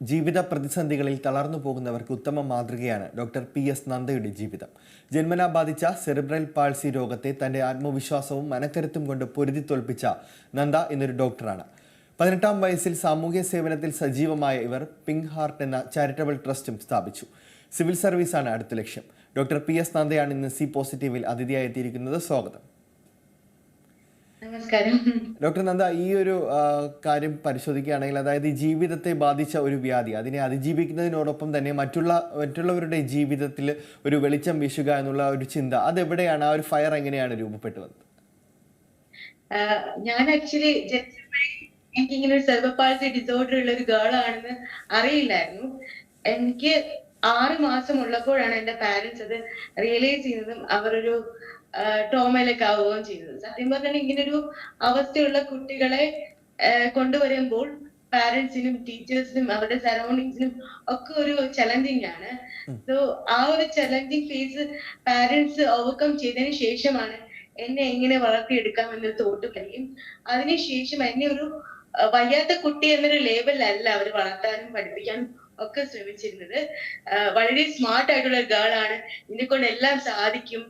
ജീവിത പ്രതിസന്ധികളിൽ തളർന്നു പോകുന്നവർക്ക് ഉത്തമ മാതൃകയാണ് ഡോക്ടർ പി എസ് നന്ദയുടെ ജീവിതം. ജന്മനാ ബാധിച്ച സെറിബ്രൽ പാൾസി രോഗത്തെ തന്റെ ആത്മവിശ്വാസവും മനക്കരുത്തും കൊണ്ട് പൊരുതി തോൽപ്പിച്ച നന്ദ എന്നൊരു ഡോക്ടറാണ്. പതിനെട്ടാം വയസ്സിൽ സാമൂഹ്യ സേവനത്തിൽ സജീവമായ ഇവർ പിങ്ക് ഹാർട്ട് എന്ന ചാരിറ്റബിൾ ട്രസ്റ്റും സ്ഥാപിച്ചു. സിവിൽ സർവീസാണ് അടുത്ത ലക്ഷ്യം. ഡോക്ടർ പി എസ് നന്ദയാണ് ഇന്ന് സി പോസിറ്റീവിൽ അതിഥിയായി എത്തിയിരിക്കുന്നത്. സ്വാഗതം. നമസ്കാരം. ഡോക്ടർ നന്ദ ഈ ഒരു കാര്യം പരിശോധിക്കുകയാണെങ്കിൽ അതായത് ജീവിതത്തെ ബാധിച്ച ഒരു വ്യാധി അതിനെ അതിജീവിക്കുന്നതിനോടൊപ്പം തന്നെ മറ്റുള്ള മറ്റുള്ളവരുടെ ജീവിതത്തിൽ ഒരു വെളിച്ചം വീശുക എന്നുള്ള ഒരു ചിന്ത അതെവിടെയാണ്? ആ ഒരു ഫയർ എങ്ങനെയാണ് രൂപപ്പെട്ടു വന്നത്? ഞാൻ ആക്ച്വലി എനിക്ക് ഇങ്ങനെ ഒരു സെർവപ്പാൾസി ഡിസോർഡർ ഉള്ള ഒരു ഗേൾ ആണെന്ന് അറിയില്ലായിരുന്നു. എനിക്ക് ആറ് മാസം ഉള്ളപ്പോഴാണ് എന്റെ പാരന്റ്സ് അത് റിയലൈസ് ചെയ്യുന്നതും അവരൊരു ട്രോമയിലേക്ക് ആവുകയും ചെയ്തത് സത്യം പറഞ്ഞാൽ ഇങ്ങനെ ഒരു അവസ്ഥയുള്ള കുട്ടികളെ കൊണ്ടുവരുമ്പോൾ പാരന്റ്സിനും ടീച്ചേഴ്സിനും അവരുടെ സറൗണ്ടിങ്സിനും ഒക്കെ ഒരു ചലഞ്ചിങ് ആണ്. സോ ആ ഒരു ചലഞ്ചിങ് ഫേസ് പാരന്റ്സ് ഓവർകം ചെയ്തതിന് ശേഷമാണ് എന്നെ എങ്ങനെ വളർത്തിയെടുക്കാം എന്നൊരു തോട്ട് കഴിയും അതിനുശേഷം എന്നെ ഒരു വയ്യാത്ത കുട്ടി എന്നൊരു ലേബലല്ല അവർ വളർത്താനും പഠിപ്പിക്കാനും ഒക്കെ ശ്രമിച്ചിരുന്നത്. വളരെ സ്മാർട്ട് ആയിട്ടുള്ള ഒരു ഗേൾ ആണ്. നിന്നെ കൊണ്ട് എല്ലാം സാധിക്കും.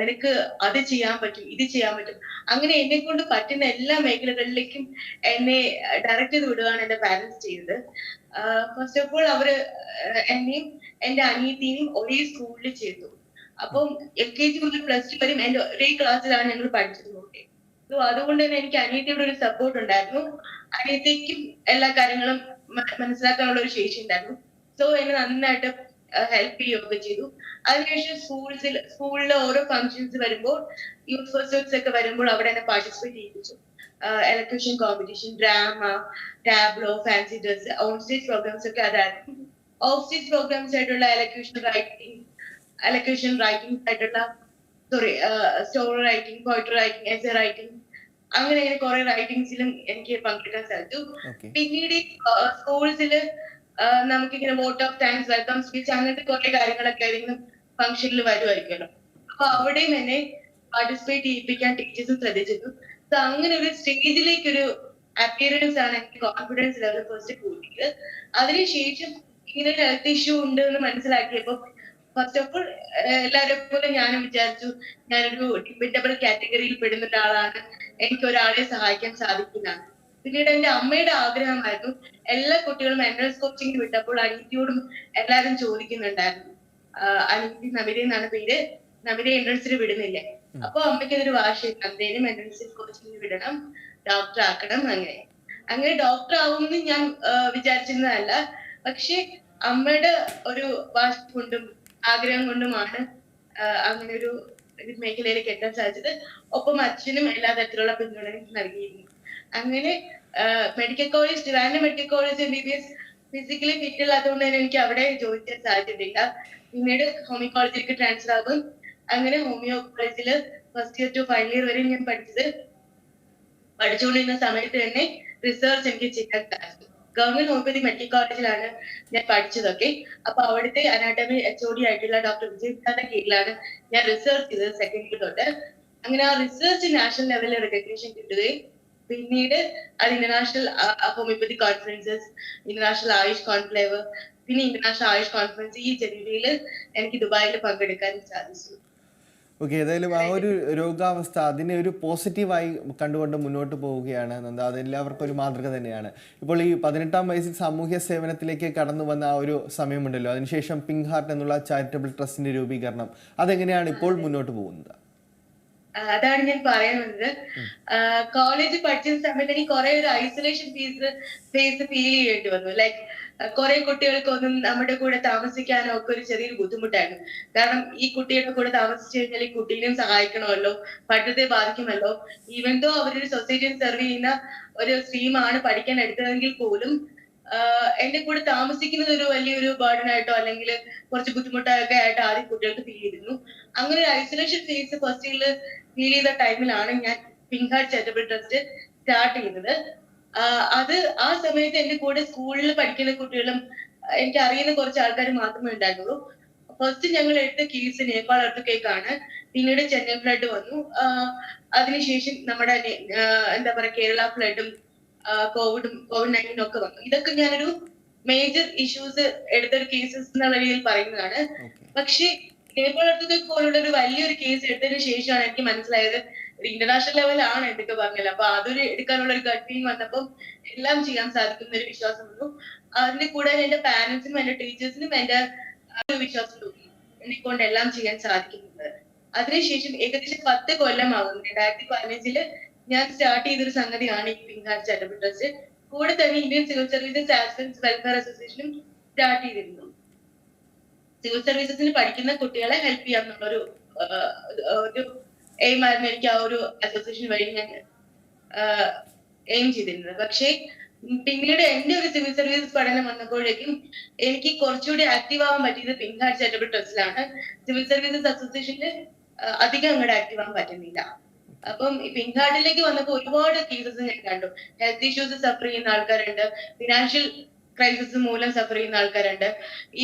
നിനക്ക് അത് ചെയ്യാൻ പറ്റും ഇത് ചെയ്യാൻ പറ്റും. അങ്ങനെ എന്നെ കൊണ്ട് പറ്റുന്ന എല്ലാ മേഖലകളിലേക്കും എന്നെ ഡയറക്റ്റ് ചെയ്ത് വിടുകയാണ് എന്റെ പാരന്റ്സ് ചെയ്തത് ഫസ്റ്റ് ഓഫ് ഓൾ അവർ എന്നെയും എന്റെ അനിയത്തിനെയും ഒരേ സ്കൂളിൽ ചേർത്തു. അപ്പം എൽ കെ ജി മുതൽ പ്ലസ് ടു വരെയും എന്റെ ഒരേ ക്ലാസ്സിലാണ് ഞങ്ങൾ പഠിച്ചത് ഓക്കെ സോ അതുകൊണ്ട് തന്നെ എനിക്ക് അനിയത്തിയുടെ ഒരു സപ്പോർട്ട് ഉണ്ടായിരുന്നു. അനിയത്തിക്കും എല്ലാ കാര്യങ്ങളും മനസ്സിലാക്കാനുള്ള ഒരു ശേഷി ഉണ്ടായിരുന്നു. സോ എന്നെ നന്നായിട്ട് ഹെൽപ്പ് ചെയ്യുകയൊക്കെ ചെയ്തു. അതിനുശേഷം സ്കൂൾസിൽ സ്കൂളിലെ ഓരോ ഫംഗ്ഷൻസ് വരുമ്പോൾ യൂത്ത് ഫെസ്റ്റിവൽസ് ഒക്കെ വരുമ്പോൾ അവിടെ എന്നെ participate ചെയ്യിപ്പിച്ചു. Elocution competition drama tableau fancy dress on stage programs ഒക്കെ അതായിരുന്നു. ഓഫ് സ്റ്റേജ് പ്രോഗ്രാംസ് ആയിട്ടുള്ള എലക്ട്രീഷൻ റൈറ്റിംഗ് എലക്ട്രീഷൻ റൈറ്റിംഗ് ആയിട്ടുള്ള sorry story writing poetry writing essay writing അങ്ങനെ അങ്ങനെ കുറെ റൈറ്റിംഗ്സിലും എനിക്ക് പങ്കെടുക്കാൻ സാധിച്ചു. പിന്നീട് സ്കൂൾസിൽ നമുക്കിങ്ങനെ vote of thanks welcome speech അങ്ങനത്തെ കുറെ കാര്യങ്ങളൊക്കെ ആയിരുന്നു ഫംഗ്ഷനിൽ വരുമായിരിക്കുമല്ലോ. അപ്പൊ അവിടെയും എന്നെ പാർട്ടിസിപ്പേറ്റ് ചെയ്യിപ്പിക്കാൻ ടീച്ചേഴ്സും ശ്രദ്ധിച്ചിരുന്നു. സോ അങ്ങനെ ഒരു സ്റ്റേജിലേക്ക് ഒരു അപ്പിയറൻസ് ആണ് എനിക്ക് കോൺഫിഡൻസ് ലെവൽ ഫസ്റ്റ് കൂട്ടിയത്. അതിനുശേഷം ഇങ്ങനെ ഒരു ഹെൽത്ത് ഇഷ്യൂ ഉണ്ട് എന്ന് മനസ്സിലാക്കിയപ്പോ ഫസ്റ്റ് ഓഫ് ഓൾ എല്ലാവരെ പോലെ ഞാനും വിചാരിച്ചു ഞാനൊരു ഡിപ്പെൻഡബിൾ കാറ്റഗറിയിൽ പെടുന്ന ഒരാളാണ്. എനിക്ക് ഒരാളെ സഹായിക്കാൻ സാധിക്കുന്നതാണ് പിന്നീട് എന്റെ അമ്മയുടെ ആഗ്രഹമായിരുന്നു. എല്ലാ കുട്ടികളും എൻട്രൻസ് കോച്ചിങ് വിട്ടപ്പോൾ അനിയത്തിയോടും എല്ലാവരും ചോദിക്കുന്നുണ്ടായിരുന്നു. അനിയത്തി നമിത എന്നാണ് പേര്. നമിത എൻട്രൻസിന് വിടുന്നില്ലേ? അപ്പൊ അമ്മയ്ക്ക് അതൊരു വാശി നന്ദേനും എൻട്രൻസിൽ കോച്ചിങ് വിടണം ഡോക്ടർ ആക്കണം അങ്ങനെ. അങ്ങനെ ഡോക്ടർ ആവുമെന്ന് ഞാൻ വിചാരിച്ചിരുന്നതല്ല. പക്ഷെ അമ്മയുടെ ഒരു വാശി കൊണ്ടും ആഗ്രഹം കൊണ്ടുമാണ് അങ്ങനെ ഒരു മേഖലയിലേക്ക് എത്താൻ സാധിച്ചത്. ഒപ്പം അച്ഛനും എല്ലാ തരത്തിലുള്ള പിന്തുണയും നൽകിയിരുന്നു. അങ്ങനെ medical college Trivandrum medical college M B B S physically fit അല്ലാത്തതുകൊണ്ട് തന്നെ എനിക്ക് അവിടെ ജോലിക്കാൻ സാധിച്ചിട്ടില്ല പിന്നീട് ഹോമിയോ കോളേജിലേക്ക് ട്രാൻസ്ഫർ ആകും. അങ്ങനെ ഹോമിയോ കോളേജിൽ first year to final year വരെ ഞാൻ പഠിച്ചത്. പഠിച്ചുകൊണ്ടിരുന്ന സമയത്ത് തന്നെ റിസർച്ച് എനിക്ക് ചെയ്യാൻ സാധിച്ചു. ഗവൺമെന്റ് ഹോമിയോപ്പതി മെഡിക്കൽ കോളേജിലാണ് ഞാൻ പഠിച്ചതൊക്കെ. അപ്പൊ അവിടുത്തെ അനാട്ടമി എച്ച് ഒ ഡി ആയിട്ടുള്ള ഡോക്ടർ വിജയ് കീഴിലാണ് ഞാൻ റിസർച്ച് ചെയ്തത് സെക്കൻഡ് ഇയർ തൊട്ട്. അങ്ങനെ ആ റിസർച്ച് നാഷണൽ ലെവലിൽ റെക്കഗ്നേഷൻ കിട്ടുകയും പിന്നീട് അത് international homeopathy conferences international AYUSH conclave പിന്നെ ഇന്റർനാഷണൽ ആയുഷ് കോൺഫറൻസ് ഈ ജനുവരിയിൽ എനിക്ക് ദുബായിൽ പങ്കെടുക്കാൻ സാധിച്ചു. ഓക്കെ ഏതായാലും ആ ഒരു രോഗാവസ്ഥ അതിനെ ഒരു പോസിറ്റീവായി കണ്ടുകൊണ്ട് മുന്നോട്ട് പോവുകയാണ് നന്ദ. അതെല്ലാവർക്കും ഒരു മാതൃക തന്നെയാണ്. ഇപ്പോൾ ഈ പതിനെട്ടാം വയസ്സിൽ സാമൂഹ്യ സേവനത്തിലേക്ക് കടന്നു വന്ന ആ ഒരു സമയമുണ്ടല്ലോ. അതിനുശേഷം പിങ്ക് ഹാർട്ട് എന്നുള്ള ചാരിറ്റബിൾ ട്രസ്റ്റിന്റെ രൂപീകരണം. അതെങ്ങനെയാണ് ഇപ്പോൾ മുന്നോട്ട് പോകുന്നത്? അതാണ് ഞാൻ പറയാൻ വന്നത് കോളേജ് പഠിച്ച സമയത്ത് എനിക്ക് കുറെ ഒരു ഐസൊലേഷൻ ഫീസ് ഫേസ് ഫീൽ ചെയ്യേണ്ടി വന്നു. ലൈക്ക് കുറെ കുട്ടികൾക്കൊന്നും നമ്മുടെ കൂടെ താമസിക്കാനോ ഒക്കെ ഒരു ചെറിയൊരു ബുദ്ധിമുട്ടായിരുന്നു. കാരണം ഈ കുട്ടിയുടെ കൂടെ താമസിച്ചു കഴിഞ്ഞാൽ ഈ കുട്ടീനെയും സഹായിക്കണമല്ലോ പഠിത്തത്തെ ബാധിക്കുമല്ലോ. ഈവൻ ദോ അവരൊരു സൊസൈറ്റിയിൽ സെർവ് ചെയ്യുന്ന ഒരു സ്ട്രീമാണ് പഠിക്കാൻ എടുത്തതെങ്കിൽ പോലും എന്റെ കൂടെ താമസിക്കുന്നത് ഒരു വലിയൊരു ബേർഡൻ ആയിട്ടോ അല്ലെങ്കിൽ കുറച്ച് ബുദ്ധിമുട്ടൊക്കെ ആയിട്ട് ആദ്യം കുട്ടികൾക്ക് ഫീൽ ചെയ്തിരുന്നു. അങ്ങനെ ഒരു ഐസൊലേഷൻ ഫേസ് ഫസ്റ്റ് ഇയറിൽ ഫീൽ ചെയ്ത ടൈമിലാണ് ഞാൻ pink heart charitable trust start ചെയ്യുന്നത്. അത് ആ സമയത്ത് എന്റെ കൂടെ സ്കൂളിൽ പഠിക്കുന്ന കുട്ടികളും എനിക്ക് അറിയുന്ന കുറച്ച് ആൾക്കാർ മാത്രമേ ഉണ്ടായിരുന്നുള്ളൂ. ഫസ്റ്റ് ഞങ്ങൾ എടുത്ത കേസ് നേപ്പാൾ അടുത്ത കേക്കാണ് പിന്നീട് ചെന്നൈ ഫ്ലഡ് വന്നു. അതിനുശേഷം നമ്മുടെ എന്താ പറയാ കേരള ഫ്ലഡും കോവിഡും കോവിഡ് നയന്റീനും ഒക്കെ വന്നു. ഇതൊക്കെ ഞാനൊരു മേജർ ഇഷ്യൂസ് എടുത്തൊരു കേസസ് എന്നുള്ള രീതിയിൽ പറയുന്നതാണ്. പക്ഷേ നേപ്പാളത്തെ പോലുള്ള ഒരു വലിയൊരു കേസ് എടുത്തതിന് ശേഷമാണ് എനിക്ക് മനസ്സിലായത് ഇന്റർനാഷണൽ ലെവലാണ് എന്തൊക്കെ പറഞ്ഞത് അപ്പൊ അതൊരു എടുക്കാനുള്ള ഒരു ഗട്ടിങ് വന്നപ്പം എല്ലാം ചെയ്യാൻ സാധിക്കുന്ന ഒരു വിശ്വാസം വന്നു അതിന്റെ കൂടെ എന്റെ പാരന്റ്സിനും എന്റെ ടീച്ചേഴ്സിനും എന്റെ ഒരു വിശ്വാസം തോന്നി. എന്നെ കൊണ്ട് എല്ലാം ചെയ്യാൻ സാധിക്കുന്നുണ്ട്. അതിനുശേഷം ഏകദേശം പത്ത് കൊല്ലമാകുന്നു രണ്ടായിരത്തി പതിനഞ്ചിൽ ഞാൻ സ്റ്റാർട്ട് ചെയ്തൊരു സംഗതിയാണ് ഈ പിങ്ക് ഹാർട്ട് ട്രസ്റ്റ് കൂടെ തന്നെ Indian civil services accidents welfare അസോസിയേഷനും സ്റ്റാർട്ട് ചെയ്തിരുന്നു. സിവിൽ സർവീസസിന് പഠിക്കുന്ന കുട്ടികളെ ഹെൽപ്പ് ചെയ്യാം എന്നുള്ളൊരു ഒരു എയിം ആയിരുന്നു എനിക്ക് ആ ഒരു അസോസിയേഷൻ വഴി ഞാൻ എയിം ചെയ്തിരുന്നത്. പക്ഷേ പിന്നീട് എന്റെ ഒരു സിവിൽ സർവീസ് പഠനം വന്നപ്പോഴേക്കും എനിക്ക് കുറച്ചുകൂടി ആക്റ്റീവ് ആവാൻ പറ്റിയത് പിങ്ക് ഹാർട്ട് ചാരിറ്റബിൾ ട്രസ്റ്റിലാണ് സിവിൽ സർവീസസ് അസോസിയേഷനിൽ അധികം അങ്ങോട്ട് ആക്റ്റീവ് ആവാൻ പറ്റുന്നില്ല. അപ്പം ഹാർട്ടിലേക്ക് വന്നപ്പോൾ ഒരുപാട് കേസസ് ഞാൻ കണ്ടു. ഹെൽത്ത് ഇഷ്യൂസ് സഫർ ചെയ്യുന്ന ആൾക്കാരുണ്ട്. ഫിനാൻഷ്യൽ ക്രൈസിസ് മൂലം സഫർ ചെയ്യുന്ന ആൾക്കാരുണ്ട്.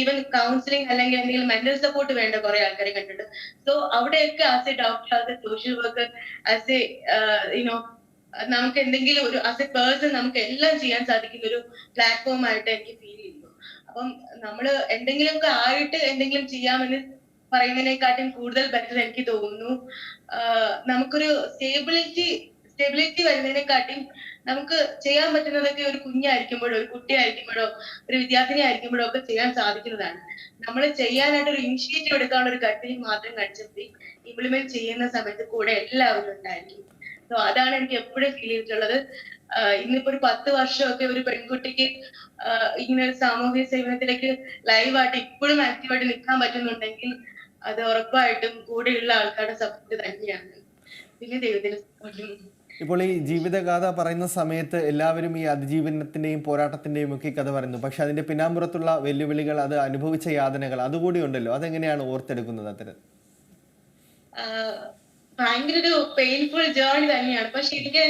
ഈവൻ കൗൺസിലിംഗ് അല്ലെങ്കിൽ എന്തെങ്കിലും മെന്റൽ സപ്പോർട്ട് വേണ്ട കുറെ ആൾക്കാരെ കണ്ടിട്ടുണ്ട്. സോ അവിടെയൊക്കെ as a doctor as a social worker as a you know നമുക്ക് എന്തെങ്കിലും ഒരു ആസ് എ പേഴ്സൺ നമുക്ക് എല്ലാം ചെയ്യാൻ സാധിക്കുന്ന ഒരു പ്ലാറ്റ്ഫോം ആയിട്ട് എനിക്ക് ഫീൽ ചെയ്യുന്നു. അപ്പം നമ്മൾ എന്തെങ്കിലുമൊക്കെ ആയിട്ട് എന്തെങ്കിലും ചെയ്യാമെന്ന് പറയുന്നതിനെക്കാട്ടും കൂടുതൽ ബെറ്റർ എനിക്ക് തോന്നുന്നു. നമുക്കൊരു സ്റ്റേബിലിറ്റി സ്റ്റെബിലിറ്റി വരുന്നതിനെക്കാട്ടും നമുക്ക് ചെയ്യാൻ പറ്റുന്നതൊക്കെ ഒരു കുഞ്ഞായിരിക്കുമ്പോഴോ ഒരു കുട്ടിയായിരിക്കുമ്പോഴോ ഒരു വിദ്യാർത്ഥിനി ആയിരിക്കുമ്പോഴോ ഒക്കെ ചെയ്യാൻ സാധിക്കുന്നതാണ്. നമ്മൾ ചെയ്യാനായിട്ട് ഒരു ഇനിഷ്യേറ്റീവ് എടുക്കാനുള്ള ഒരു കട്ടിൽ മാത്രം കടിച്ചെത്തി ഇംപ്ലിമെന്റ് ചെയ്യുന്ന സമയത്ത് കൂടെ എല്ലാവരും ഉണ്ടായിരിക്കും. സോ അതാണ് എനിക്ക് എപ്പോഴും ഫീൽ ചെയ്തിട്ടുള്ളത്. ഇന്നിപ്പോ ഒരു പത്ത് വർഷമൊക്കെ ഒരു പെൺകുട്ടിക്ക് ഇങ്ങനെ ഒരു സാമൂഹ്യ സേവനത്തിലേക്ക് ലൈവായിട്ട് ഇപ്പോഴും ആക്റ്റീവായിട്ട് നിൽക്കാൻ പറ്റുന്നുണ്ടെങ്കിൽ അത് ഉറപ്പായിട്ടും കൂടെയുള്ള ആൾക്കാരുടെ സപ്പോർട്ട് തന്നെയാണ്. പിന്നെ ദൈവത്തിന്. ഇപ്പോൾ ഈ ജീവിതഗാഥ പറയുന്ന സമയത്ത് എല്ലാവരും ഈ അതിജീവനത്തിന്റെയും പോരാട്ടത്തിന്റെയും ഒക്കെ കഥ പറയുന്നു. പക്ഷെ അതിന്റെ പിന്നാമ്പുറത്തുള്ള വെല്ലുവിളികൾ അത് അനുഭവിച്ച യാതനകൾ അതുകൂടി ഉണ്ടല്ലോ. അതെങ്ങനെയാണ് ഓർത്തെടുക്കുന്നത് അത്തരം? ഭയങ്കര ഒരു പെയിൻഫുൾ ജേർണി തന്നെയാണ്. പക്ഷെ എനിക്ക്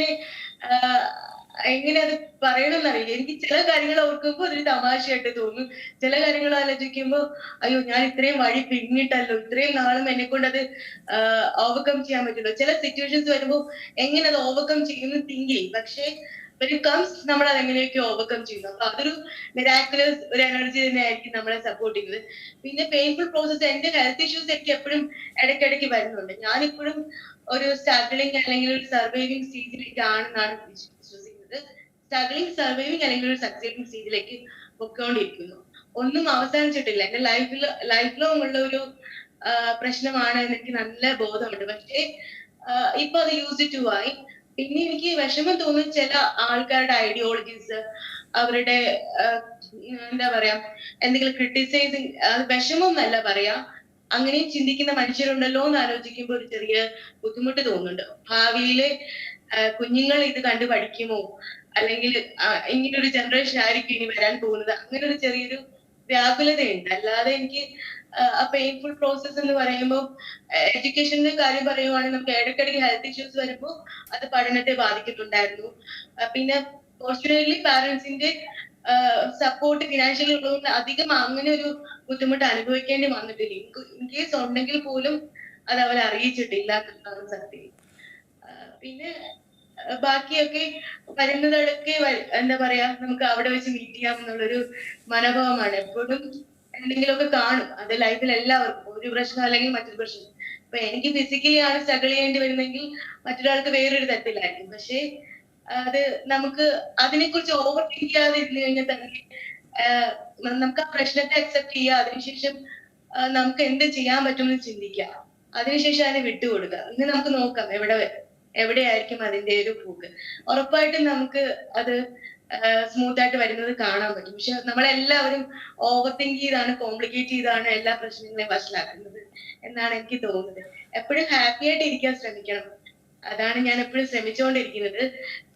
എങ്ങനെ അത് പറയണമെന്നറിയില്ല എനിക്ക് ചില കാര്യങ്ങൾ ഓർക്കുമ്പോൾ അതൊരു തമാശയായിട്ട് തോന്നും. ചില കാര്യങ്ങൾ ആലോചിക്കുമ്പോ അയ്യോ ഞാൻ ഇത്രയും വഴി പിന്നിട്ടല്ലോ. ഇത്രയും നാളും എന്നെ കൊണ്ട് അത് ഓവർകം ചെയ്യാൻ പറ്റുള്ളൂ ചില സിറ്റുവേഷൻസ് വരുമ്പോൾ എങ്ങനെ അത് ഓവർകം ചെയ്യുന്നു തിങ്ക് ചെയ്യും. പക്ഷേ കംസ് നമ്മൾ അത് എങ്ങനെയൊക്കെ ഓവർകം ചെയ്യുന്നു. അപ്പൊ അതൊരു മിറാക്കുലസ് ഒരു എനർജി തന്നെയായിരിക്കും നമ്മളെ സപ്പോർട്ട് ചെയ്യുന്നത്. പിന്നെ പെയിൻഫുൾ പ്രോസസ് എന്റെ ഹെൽത്ത് ഇഷ്യൂസ് എനിക്ക് എപ്പോഴും ഇടയ്ക്കിടയ്ക്ക് വരുന്നുണ്ട്. ഞാനിപ്പോഴും ഒരു സ്ട്രഗ്ലിംഗ് അല്ലെങ്കിൽ ഒരു സർവൈവിംഗ് സ്റ്റേജിലേക്ക് ആണെന്നാണ് വിശ്വസിക്കുന്നത് സ്ട്രഗ്ലിംഗ് സർവൈവിങ് അല്ലെങ്കിൽ ഒരു സക്സീഡിംഗ് സ്റ്റേജിലേക്ക് പൊക്കോണ്ടിരിക്കുന്നു ഒന്നും അവസാനിച്ചിട്ടില്ല. എന്റെ ലൈഫിൽ ലൈഫ് ലോങ് ഉള്ള ഒരു പ്രശ്നമാണ് എനിക്ക് നല്ല ബോധമുണ്ട്. പക്ഷേ ഇപ്പൊ അത് യൂസ് ടു ആയി. പിന്നെ എനിക്ക് വിഷമം തോന്നുന്ന ചില ആൾക്കാരുടെ ഐഡിയോളജീസ് അവരുടെ എന്താ പറയാ എന്തെങ്കിലും ക്രിട്ടിസൈസിങ് വിഷമം എന്നല്ല പറയാ. അങ്ങനെയും ചിന്തിക്കുന്ന മനുഷ്യരുണ്ടല്ലോ എന്ന് ആലോചിക്കുമ്പോൾ ഒരു ചെറിയ ബുദ്ധിമുട്ട് തോന്നുന്നുണ്ട്. ഭാവിയിലെ കുഞ്ഞുങ്ങൾ ഇത് കണ്ടു പഠിക്കുമോ? അല്ലെങ്കിൽ ഇങ്ങനൊരു ജനറേഷൻ ആയിരിക്കും ഇനി വരാൻ പോകുന്നത്. അങ്ങനെ ഒരു ചെറിയൊരു വ്യാകുലതയുണ്ട്. അല്ലാതെ എനിക്ക് ആ, പെയിൻഫുൾ പ്രോസസ് എന്ന് പറയുമ്പോൾ എഡ്യൂക്കേഷന്റെ കാര്യം പറയുവാണെങ്കിൽ നമുക്ക് ഇടയ്ക്കിടയ്ക്ക് ഹെൽത്ത് ഇഷ്യൂസ് വരുമ്പോൾ അത് പഠനത്തെ ബാധിക്കുന്നുണ്ടായിരുന്നു. പിന്നെ ഫോർച്ചുനേറ്റ്ലി പാരന്റ്സിന്റെ സപ്പോർട്ട് ഫിനാൻഷ്യലി ഉള്ളതുകൊണ്ട് അധികം അങ്ങനെ ഒരു ബുദ്ധിമുട്ട് അനുഭവിക്കേണ്ടി വന്നിട്ടില്ല. ഇൻ കേസ് ഉണ്ടെങ്കിൽ പോലും അത് അവർ അറിയിച്ചിട്ടില്ല എന്നുള്ളതാണ് സത്യം. പിന്നെ ബാക്കിയൊക്കെ വരുന്നതൊക്കെ എന്താ പറയാ നമുക്ക് അവിടെ വെച്ച് മീറ്റ് ചെയ്യാം എന്നുള്ളൊരു മനോഭാവമാണ്. എപ്പോഴും എന്തെങ്കിലുമൊക്കെ കാണും. അത് ലൈഫിൽ എല്ലാവർക്കും. ഒരു പ്രശ്നം അല്ലെങ്കിൽ മറ്റൊരു പ്രശ്നം. ഇപ്പൊ എനിക്ക് ഫിസിക്കലി ആണ് സ്ട്രഗിൾ ചെയ്യേണ്ടി വരുന്നെങ്കിൽ മറ്റൊരാൾക്ക് വേറൊരു തരത്തിലായിരിക്കും. പക്ഷേ അത് നമുക്ക് അതിനെക്കുറിച്ച് ഓവർ തിങ്ക് ചെയ്യാതെ ഇരുന്നു കഴിഞ്ഞാൽ തന്നെ നമുക്ക് ആ പ്രശ്നത്തെ അക്സെപ്റ്റ് ചെയ്യുക അതിനുശേഷം നമുക്ക് എന്ത് ചെയ്യാൻ പറ്റുമെന്ന് ചിന്തിക്കുക അതിനുശേഷം അതിനെ വിട്ടുകൊടുക്കുക ഇന്ന് നമുക്ക് നോക്കാം എവിടെ വരെ- എവിടെയായിരിക്കും അതിന്റെ ഒരു പൂക്ക് ഉറപ്പായിട്ടും നമുക്ക് അത് സ്മൂത്ത് ആയിട്ട് വരുന്നത് കാണാൻ പറ്റും. പക്ഷെ നമ്മളെല്ലാവരും ഓവർ തിങ്ക് ചെയ്താണ് കോംപ്ലിക്കേറ്റ് ചെയ്താണ് എല്ലാ പ്രശ്നങ്ങളെയും വഷളാക്കുന്നത് എന്നാണ് എനിക്ക് തോന്നുന്നത്. എപ്പോഴും ഹാപ്പി ആയിട്ട് ഇരിക്കാൻ ശ്രമിക്കണം. അതാണ് ഞാൻ എപ്പോഴും ശ്രമിച്ചുകൊണ്ടിരിക്കുന്നത്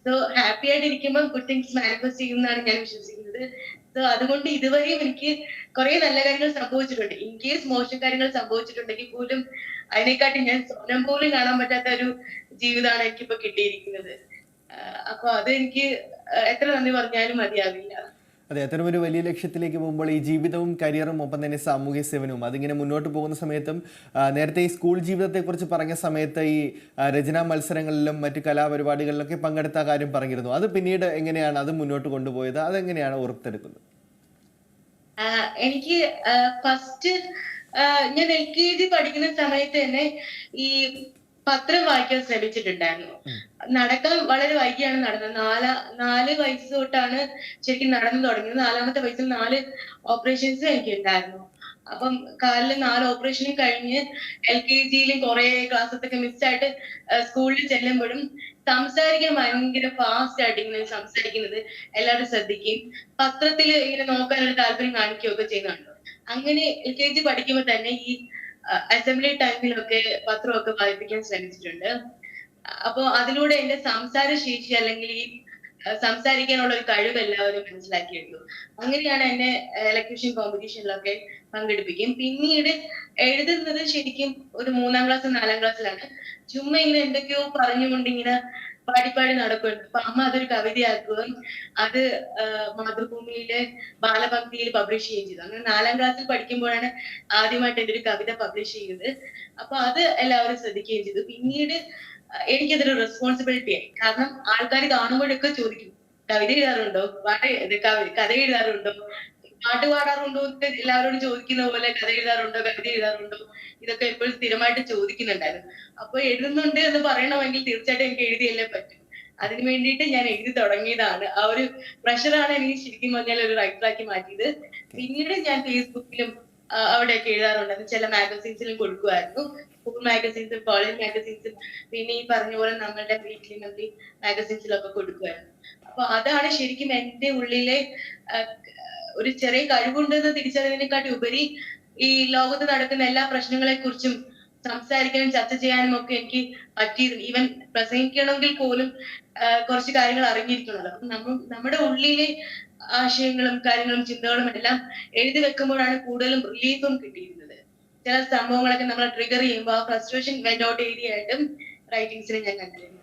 സോ ഹാപ്പി ആയിട്ട് ഇരിക്കുമ്പോൾ ഗുഡ് തിങ്സ് മാനിഫെസ്റ്റ് ചെയ്യുന്നതാണ് ഞാൻ വിശ്വസിക്കുന്നത്. അതുകൊണ്ട് ഇതുവരെയും എനിക്ക് കുറെ നല്ല കാര്യങ്ങൾ സംഭവിച്ചിട്ടുണ്ട്. ഇൻ കേസ് മോശം കാര്യങ്ങൾ സംഭവിച്ചിട്ടുണ്ടെങ്കിൽ പോലും അതിനെക്കാട്ടി ഞാൻ സ്വപ്നം പോലും കാണാൻ പറ്റാത്ത ഒരു ജീവിതമാണ് എനിക്കിപ്പോ കിട്ടിയിരിക്കുന്നത്. അപ്പൊ അത് എനിക്ക് എത്ര നന്ദി പറഞ്ഞാലും മതിയാവില്ല. അതെ അത്തരം ഒരു വലിയ ലക്ഷ്യത്തിലേക്ക് പോകുമ്പോൾ ഈ ജീവിതവും കരിയറും ഒപ്പം തന്നെ സാമൂഹ്യ സേവനവും അതിങ്ങനെ മുന്നോട്ട് പോകുന്ന സമയത്തും നേരത്തെ ഈ സ്കൂൾ ജീവിതത്തെക്കുറിച്ച് പറഞ്ഞ സമയത്ത് ഈ രചനാ മത്സരങ്ങളിലും മറ്റു കലാപരിപാടികളിലൊക്കെ പങ്കെടുത്ത കാര്യം പറഞ്ഞിരുന്നു. അത് പിന്നീട് എങ്ങനെയാണ് അത് മുന്നോട്ട് കൊണ്ടുപോയത്? അതെങ്ങനെയാണ് ഓർത്തെടുക്കുന്നത് എനിക്ക് ഫസ്റ്റ് ഞാൻ എൽ കെ ജി പഠിക്കുന്ന സമയത്ത് തന്നെ ഈ പത്രം വായിക്കാൻ ശ്രമിച്ചിട്ടുണ്ടായിരുന്നു. നടക്കാൻ വളരെ വൈകിയാണ് നടന്നത്. നാല് നാല് വയസ്സ് തൊട്ടാണ് ശരിക്കും നടന്നു തുടങ്ങിയത്. നാലാമത്തെ വയസ്സിൽ നാല് ഓപ്പറേഷൻസ് എനിക്ക് ഉണ്ടായിരുന്നു അപ്പം കാലിൽ നാല് ഓപ്പറേഷനും കഴിഞ്ഞ് എൽ കെ ജിയിലും കുറെ ക്ലാസ്സൊക്കെ മിസ്സായിട്ട് സ്കൂളിൽ ചെല്ലുമ്പോഴും സംസാരിക്കാൻ ഭയങ്കര ഫാസ്റ്റ് ആയിട്ട് ഇങ്ങനെ സംസാരിക്കുന്നത് എല്ലാവരും ശ്രദ്ധിക്കും. പത്രത്തിൽ ഇങ്ങനെ നോക്കാനൊരു താല്പര്യം കാണിക്കുകയൊക്കെ ചെയ്യുന്നുണ്ട്. അങ്ങനെ എൽ കെ ജി പഠിക്കുമ്പോൾ തന്നെ ഈ അസംബ്ലി ടൈമിലൊക്കെ പത്രമൊക്കെ വായിപ്പിക്കാൻ ശ്രമിച്ചിട്ടുണ്ട്. അപ്പൊ അതിലൂടെ എന്റെ സംസാര ശേഷി അല്ലെങ്കിൽ ഈ സംസാരിക്കാനുള്ള ഒരു കഴിവ് എല്ലാവരും മനസ്സിലാക്കിയെടുത്തു അങ്ങനെയാണ് എന്നെ ഇലക്ട്രീഷ്യൻ കോമ്പറ്റീഷനിലൊക്കെ പങ്കെടുപ്പിക്കും. പിന്നീട് എഴുതുന്നത് ശരിക്കും ഒരു മൂന്നാം ക്ലാസ് നാലാം ക്ലാസ്സിലാണ് ചുമ്മാ ഇങ്ങനെ എന്തൊക്കെയോ പറഞ്ഞുകൊണ്ട് ഇങ്ങനെ പാടിപ്പാടി നടക്കുന്നുണ്ട്. അപ്പൊ അമ്മ അതൊരു കവിതയാക്കുകയും അത് മാതൃഭൂമിയിലെ ബാലഭക്തിയിൽ പബ്ലിഷ് ചെയ്യുകയും ചെയ്തു. അങ്ങനെ നാലാം ക്ലാസ്സിൽ പഠിക്കുമ്പോഴാണ് ആദ്യമായിട്ട് എന്റെ ഒരു കവിത പബ്ലിഷ് ചെയ്തത് അപ്പൊ അത് എല്ലാവരും ശ്രദ്ധിക്കുകയും ചെയ്തു. പിന്നീട് എനിക്കതൊരു റെസ്പോൺസിബിലിറ്റി ആയി കാരണം ആൾക്കാർ കാണുമ്പോഴൊക്കെ ചോദിക്കും കവിത എഴുതാറുണ്ടോ? പാട്ട് ഇത് കവി- കഥ എഴുതാറുണ്ടോ? പാട്ട് പാടാറുണ്ടോ എന്ന് എല്ലാവരോടും ചോദിക്കുന്ന പോലെ കഥ എഴുതാറുണ്ടോ കവിത എഴുതാറുണ്ടോ? ഇതൊക്കെ എപ്പോഴും സ്ഥിരമായിട്ട് ചോദിക്കുന്നുണ്ടായിരുന്നു. അപ്പൊ എഴുതുന്നുണ്ട് എന്ന് പറയണമെങ്കിൽ തീർച്ചയായിട്ടും എനിക്ക് എഴുതിയല്ലേ പറ്റും. അതിന് വേണ്ടിയിട്ട് ഞാൻ എഴുതി തുടങ്ങിയതാണ്. ആ ഒരു പ്രഷറാണ് എനിക്ക് ശരിക്കും പറഞ്ഞാൽ ഒരു റൈറ്ററാക്കി മാറ്റിയത്. പിന്നീട് ഞാൻ ഫേസ്ബുക്കിലും അവിടെയൊക്കെ എഴുതാറുണ്ടായിരുന്നു ചില മാഗസീൻസിലും കൊടുക്കുമായിരുന്നു. സ്കൂൾ മാഗസീൻസും കോളേജ് മാഗസീൻസും പിന്നെ ഈ പറഞ്ഞ പോലെ നമ്മളുടെ വീട്ടിൽ മന്ത്ലി മാഗസീൻസിലൊക്കെ കൊടുക്കുമായിരുന്നു അപ്പൊ അതാണ് ശരിക്കും എന്റെ ഉള്ളിലെ ഒരു ചെറിയ കഴിവുണ്ടെന്ന് തിരിച്ചറിയുന്നതിനെക്കാട്ടി ഉപരി ഈ ലോകത്ത് നടക്കുന്ന എല്ലാ പ്രശ്നങ്ങളെ കുറിച്ചും സംസാരിക്കാനും ചർച്ച ചെയ്യാനും ഒക്കെ എനിക്ക് പറ്റിയിരുന്നു. ഈവൻ പ്രസംഗിക്കണമെങ്കിൽ പോലും കുറച്ച് കാര്യങ്ങൾ അറിഞ്ഞിരിക്കണമല്ലോ. അപ്പൊ നമ്മ നമ്മുടെ ഉള്ളിലെ ആശയങ്ങളും കാര്യങ്ങളും ചിന്തകളും എല്ലാം എഴുതി വെക്കുമ്പോഴാണ് കൂടുതലും റിലീഫും കിട്ടിയിരുന്നത്. ചില സംഭവങ്ങളൊക്കെ നമ്മൾ ട്രിഗർ ചെയ്യുമ്പോൾ ഫ്രസ്ട്രേഷൻ വെന്റ് ഔട്ട് ഏരിയയായിട്ടും റൈറ്റിംഗ്സിനെ ഞാൻ കണ്ടിരുന്നു